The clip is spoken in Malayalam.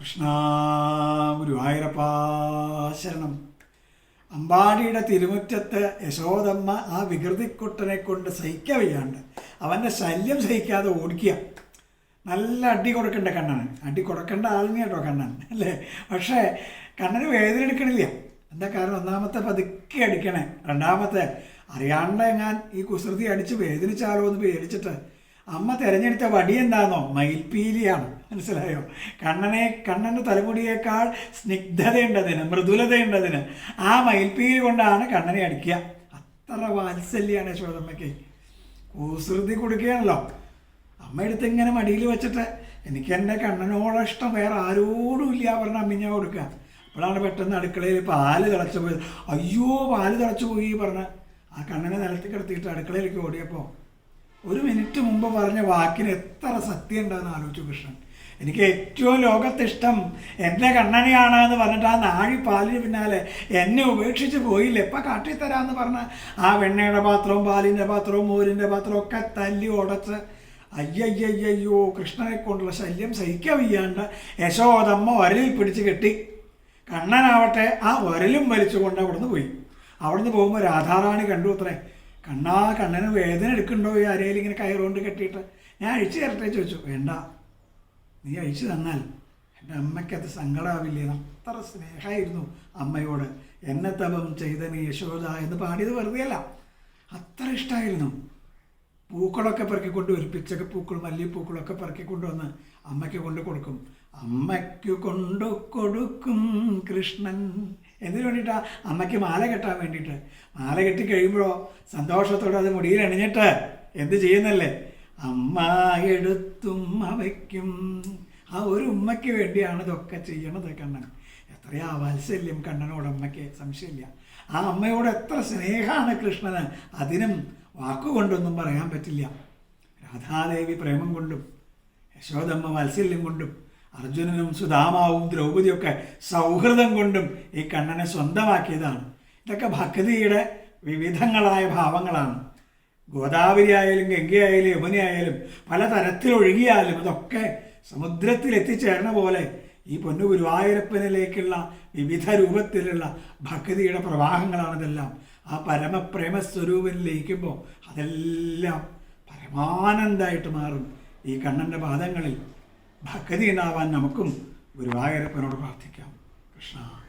കൃഷ്ണ ഗുരുവായൂരപ്പാ ശരണം അമ്പാടിയുടെ തിരുമുറ്റത്ത് യശോദമ്മ ആ വികൃതിക്കുട്ടനെ കൊണ്ട് സഹിക്കവയ്യാണ്ട് അവന്റെ ശല്യം സഹിക്കാതെ ഓടിക്കുക. നല്ല അടി കൊടുക്കണ്ട കണ്ണന് അടി കൊടുക്കേണ്ട ആളിനെ കേട്ടോ കണ്ണൻ അല്ലേ? പക്ഷേ കണ്ണന് വേദന എടുക്കണില്ല. എന്താ കാരണം? ഒന്നാമത്തെ പതുക്കെ അടിക്കണേ. രണ്ടാമത്തെ അറിയാണ്ട് ഞാൻ ഈ കുസൃതി അടിച്ച് വേദനിച്ചാലോ എന്ന് പേടിച്ചിട്ട് അമ്മ തിരഞ്ഞെടുത്ത വടി എന്താണോ മയിൽപ്പീലിയാണ്. മനസ്സിലായോ? കണ്ണനെ കണ്ണന്റെ തലമുടിയേക്കാൾ സ്നിഗ്ധതയുണ്ടതിന് മൃദുലതയുണ്ടതിന് ആ മയിൽപ്പീലി കൊണ്ടാണ് കണ്ണനെ അടിക്കുക. അത്ര വാത്സല്യാണ് യശോദമ്മയ്ക്ക്. കുസൃതി കൊടുക്കുകയാണല്ലോ. അമ്മ എടുത്ത് ഇങ്ങനെ മടിയിൽ വെച്ചിട്ട് എനിക്ക് എന്റെ കണ്ണനോടെ ഇഷ്ടം വേറെ ആരോടും ഇല്ല പറഞ്ഞ അമ്മിഞ്ഞ കൊടുക്കുക. അപ്പോഴാണ് പെട്ടെന്ന് അടുക്കളയിൽ പാൽ തിളച്ചു പോയത്. അയ്യോ പാൽ തിളച്ചു പോയി പറഞ്ഞ ആ കണ്ണനെ നിലത്തി കിടത്തിയിട്ട് അടുക്കളയിലേക്ക് ഓടിയപ്പോൾ ഒരു മിനിറ്റ് മുമ്പ് പറഞ്ഞ വാക്കിന് എത്ര സത്യം ആലോചിച്ചു കൃഷ്ണൻ. എനിക്ക് ഏറ്റവും ലോകത്തിഷ്ടം എന്റെ കണ്ണനെയാണ് എന്ന് പറഞ്ഞിട്ട് ആ നാഴി പാലിന് പിന്നാലെ എന്നെ ഉപേക്ഷിച്ച് പോയില്ല? എപ്പോൾ കാട്ടിത്തരാമെന്ന് പറഞ്ഞ ആ വെണ്ണയുടെ പാത്രവും പാലിന്റെ പാത്രവും മോരിന്റെ പാത്രവും ഒക്കെ തല്ലി ഉടച്ച് അയ്യയ്യയ്യോ കൃഷ്ണനെ കൊണ്ടുള്ള ശല്യം സഹിക്കാൻ വയ്യാണ്ട് യശോദമ്മ ഒരലിൽ പിടിച്ച് കെട്ടി. കണ്ണനാവട്ടെ ആ ഒരലും വലിച്ചുകൊണ്ട് അവിടുന്ന് പോയി. അവിടുന്ന് പോകുമ്പോൾ രാധാറാണി കണ്ടു അത്രേ. കണ്ണാ കണ്ണന് വേദന എടുക്കണ്ടോ? ഈ അരയിൽ ഇങ്ങനെ കയറുകൊണ്ട് കെട്ടിയിട്ട്. ഞാൻ അഴിച്ചു തരട്ടെ ചോദിച്ചു. വേണ്ട. നീ അഴിച്ചു തന്നാൽ എന്റെ അമ്മയ്ക്കത് സങ്കടമാവില്ലേ അത്ര സ്നേഹമായിരുന്നു അമ്മയോട്. എന്നെ തപം ചെയ്ത നീ യശോദ എന്ന് പാടിയത് വെറുതെയല്ല. അത്ര ഇഷ്ടമായിരുന്നു പൂക്കളൊക്കെ പെറുക്കിക്കൊണ്ട് ഒരു പിച്ചക്ക പൂക്കളും മല്ലിപ്പൂക്കളൊക്കെ പെറുക്കിക്കൊണ്ടുവന്ന് അമ്മയ്ക്ക് കൊണ്ട് കൊടുക്കും. അമ്മയ്ക്ക് കൊണ്ടു കൊടുക്കും കൃഷ്ണൻ. എന്തിനു വേണ്ടിയിട്ടാണ് അമ്മയ്ക്ക് മാല കെട്ടാൻ വേണ്ടിയിട്ട്. മാല കെട്ടി കഴിയുമ്പോഴോ സന്തോഷത്തോടെ അത് മുടിയിൽ അണിഞ്ഞിട്ട് എന്ത് ചെയ്യുന്നല്ലേ? അമ്മ എടുത്തും അവയ്ക്കും. ആ ഒരു ഉമ്മയ്ക്ക് വേണ്ടിയാണ് ഇതൊക്കെ ചെയ്യണത് കണ്ണൻ. എത്രയാ വാത്സല്യം കണ്ണനോട് അമ്മയ്ക്ക്? സംശയമില്ല. ആ അമ്മയോട് എത്ര സ്നേഹമാണ് കൃഷ്ണന്. അതിനും വാക്കുകൊണ്ടൊന്നും പറയാൻ പറ്റില്ല. രാധാദേവി പ്രേമം കൊണ്ടും യശോദമ്മ വാത്സല്യം കൊണ്ടും അർജുനനും സുധാമാവും ദ്രൗപദിയൊക്കെ സൗഹൃദം കൊണ്ടും ഈ കണ്ണനെ സ്വന്തമാക്കിയതാണ്. ഇതൊക്കെ ഭക്തിയുടെ വിവിധങ്ങളായ ഭാവങ്ങളാണ്. ഗോദാവരി ആയാലും ഗംഗയായാലും യമുനയായാലും പല തരത്തിലൊഴുകിയാലും ഇതൊക്കെ സമുദ്രത്തിൽ പോലെ ഈ പൊന്നു ഗുരുവായൂരപ്പനിലേക്കുള്ള വിവിധ രൂപത്തിലുള്ള ഭക്തിയുടെ പ്രവാഹങ്ങളാണിതെല്ലാം. ആ പരമപ്രേമ സ്വരൂപം ലയിക്കുമ്പോൾ അതെല്ലാം പരമാനന്ദമായിട്ട് മാറും ഈ കണ്ണന്റെ പാദങ്ങളിൽ. ഭക്തി ഉണ്ടാവാൻ നമുക്കും ഗുരുവായൂരപ്പനോട് പ്രാർത്ഥിക്കാം. കൃഷ്ണ